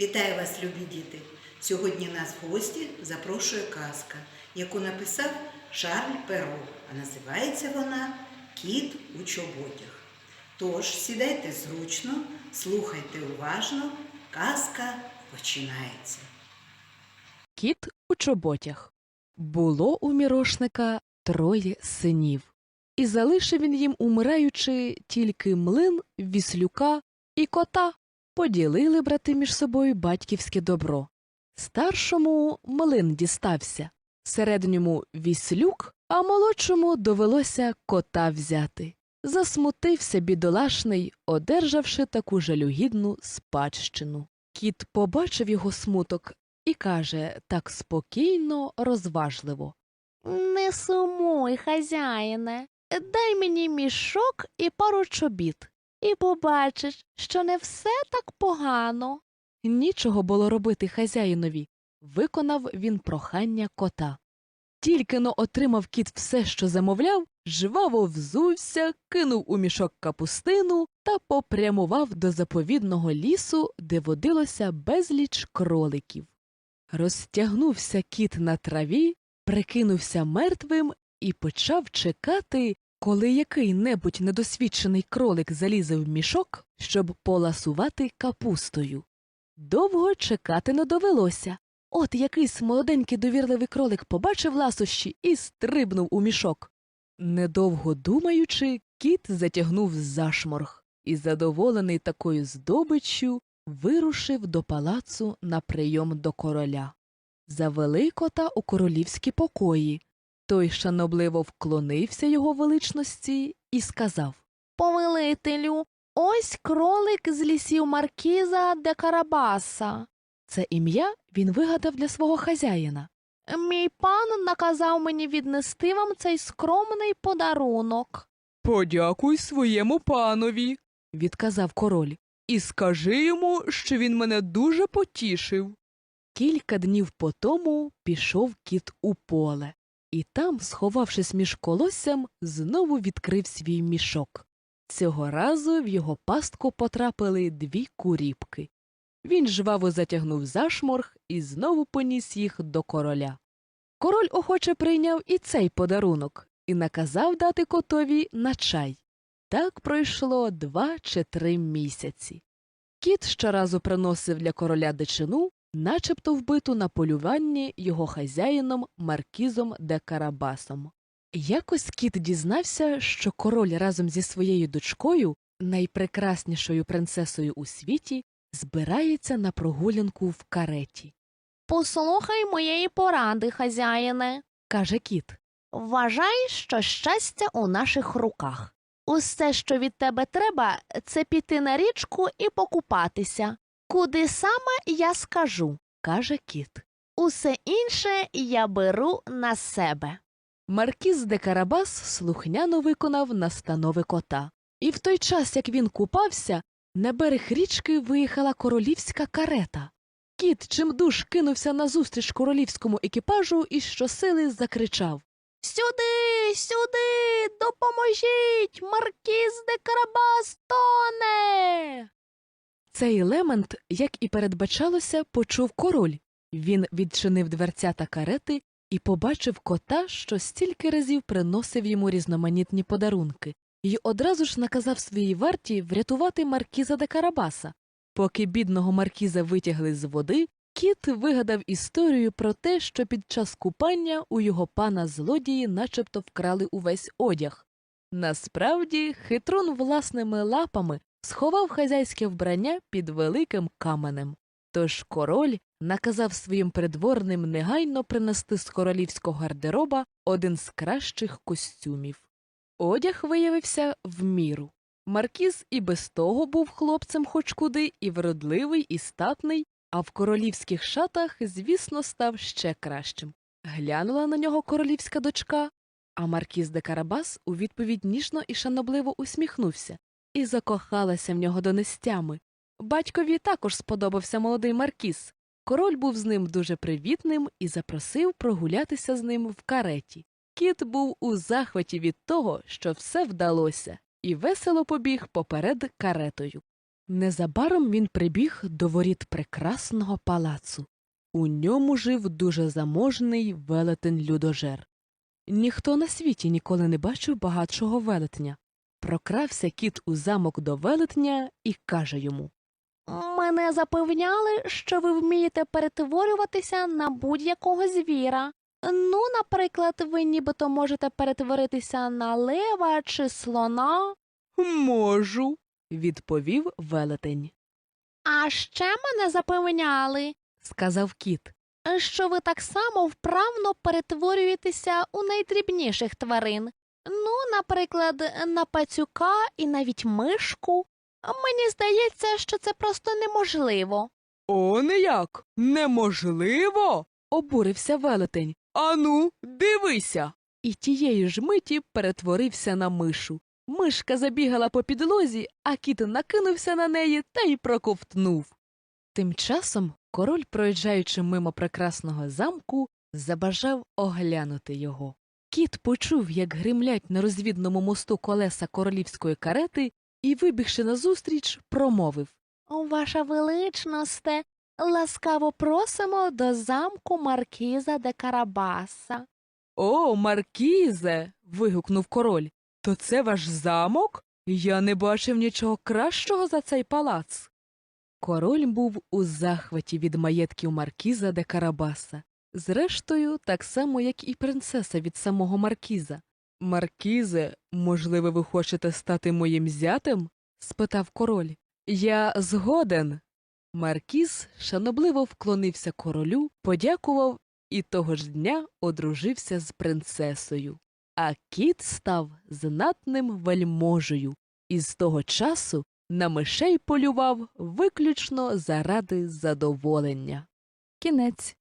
Вітаю вас, любі діти! Сьогодні нас в гості запрошує казка, яку написав Шарль Перо, а називається вона Кіт у чоботях. Тож сідайте зручно, слухайте уважно, казка починається. Кіт у чоботях. Було у мірошника троє синів, і залишив він їм, умираючи, тільки млин, віслюка і кота. Поділили брати між собою батьківське добро. Старшому млин дістався, середньому віслюк, а молодшому довелося кота взяти. Засмутився бідолашний, одержавши таку жалюгідну спадщину. Кіт побачив його смуток і каже так спокійно, розважливо. Не сумуй, хазяїне, дай мені мішок і пару чобіт, і побачиш, що не все так погано. Нічого було робити хазяїнові. Виконав він прохання кота. Тільки но отримав кіт все, що замовляв, жваво взувся, кинув у мішок капустину та попрямував до заповідного лісу, де водилося безліч кроликів. Розтягнувся кіт на траві, прикинувся мертвим і почав чекати, коли який-небудь недосвідчений кролик залізе в мішок, щоб поласувати капустою. Довго чекати не довелося. От якийсь молоденький довірливий кролик побачив ласощі і стрибнув у мішок. Недовго думаючи, кіт затягнув зашморг і, задоволений такою здобиччю, вирушив до палацу на прийом до короля. Завели кота у королівські покої. Той шанобливо вклонився його величності і сказав Повелителю, ось кролик з лісів маркіза де Карабаса. Це ім'я він вигадав для свого хазяїна. Мій пан наказав мені віднести вам цей скромний подарунок. Подякуй своєму панові, відказав король, і скажи йому, що він мене дуже потішив. Кілька днів по тому пішов кіт у поле, і там, сховавшись між колоссям, знову відкрив свій мішок. Цього разу в його пастку потрапили дві куріпки. Він жваво затягнув зашморг і знову поніс їх до короля. Король охоче прийняв і цей подарунок і наказав дати котові на чай. Так пройшло два чи три місяці. Кіт щоразу приносив для короля дичину, начебто вбиту на полюванні його хазяїном Маркізом де Карабасом. Якось кіт дізнався, що король разом зі своєю дочкою, найпрекраснішою принцесою у світі, збирається на прогулянку в кареті. Послухай моєї поради, хазяїне, каже кіт. Вважай, що щастя у наших руках. Усе, що від тебе треба, це піти на річку і покупатися. Куди саме я скажу, каже кіт. Усе інше я беру на себе. Маркіз де Карабас слухняно виконав настанови кота. І в той час, як він купався, на берег річки виїхала королівська карета. Кіт чимдуж кинувся назустріч королівському екіпажу і щосили закричав Сюди, сюди, допоможіть! Маркіз де Карабас тоне. Цей елемент, як і передбачалося, почув король. Він відчинив дверцята карети і побачив кота, що стільки разів приносив йому різноманітні подарунки, і одразу ж наказав своїй варті врятувати маркіза де Карабаса. Поки бідного маркіза витягли з води, кіт вигадав історію про те, що під час купання у його пана злодії начебто вкрали увесь одяг. Насправді, хитрун власними лапами сховав хазяйське вбрання під великим каменем. Тож король наказав своїм придворним негайно принести з королівського гардероба один з кращих костюмів. Одяг виявився в міру. Маркіз і без того був хлопцем хоч куди, і вродливий, і статний, а в королівських шатах, звісно, став ще кращим. Глянула на нього королівська дочка, а Маркіз де Карабас у відповідь ніжно і шанобливо усміхнувся і закохалася в нього донестями. Батькові також сподобався молодий Маркіз. Король був з ним дуже привітним і запросив прогулятися з ним в кареті. Кіт був у захваті від того, що все вдалося, і весело побіг поперед каретою. Незабаром він прибіг до воріт прекрасного палацу. У ньому жив дуже заможний велетень людожер. Ніхто на світі ніколи не бачив багатшого велетня. Прокрався кіт у замок до велетня і каже йому Мене запевняли, що ви вмієте перетворюватися на будь-якого звіра. Ну, наприклад, ви нібито можете перетворитися на лева чи слона. Можу, відповів велетень. А ще мене запевняли, Сказав кіт. що ви так само вправно перетворюєтеся у найдрібніших тварин. Ну, наприклад, на пацюка і навіть мишку. Мені здається, що це просто неможливо. О, не як? Неможливо. обурився велетень. Ану, дивися. І тієї ж миті перетворився на мишу. Мишка забігала по підлозі, а кіт накинувся на неї та й проковтнув. Тим часом король, проїжджаючи мимо прекрасного замку, забажав оглянути його. Кіт почув, як гримлять на розвідному мосту колеса королівської карети, і, вибігши назустріч, промовив Ваша величносте, ласкаво просимо до замку маркіза де Карабаса. О, Маркізе. вигукнув король. То це ваш замок? Я не бачив нічого кращого за цей палац. Король був у захваті від маєтків Маркіза де Карабаса. Зрештою, так само, як і принцеса від самого Маркіза. Маркізе, можливо, ви хочете стати моїм зятем? спитав король. Я згоден. Маркіз шанобливо вклонився королю, подякував і того ж дня одружився з принцесою. А кіт став знатним вельможею, і з того часу на мишей полював виключно заради задоволення. Кінець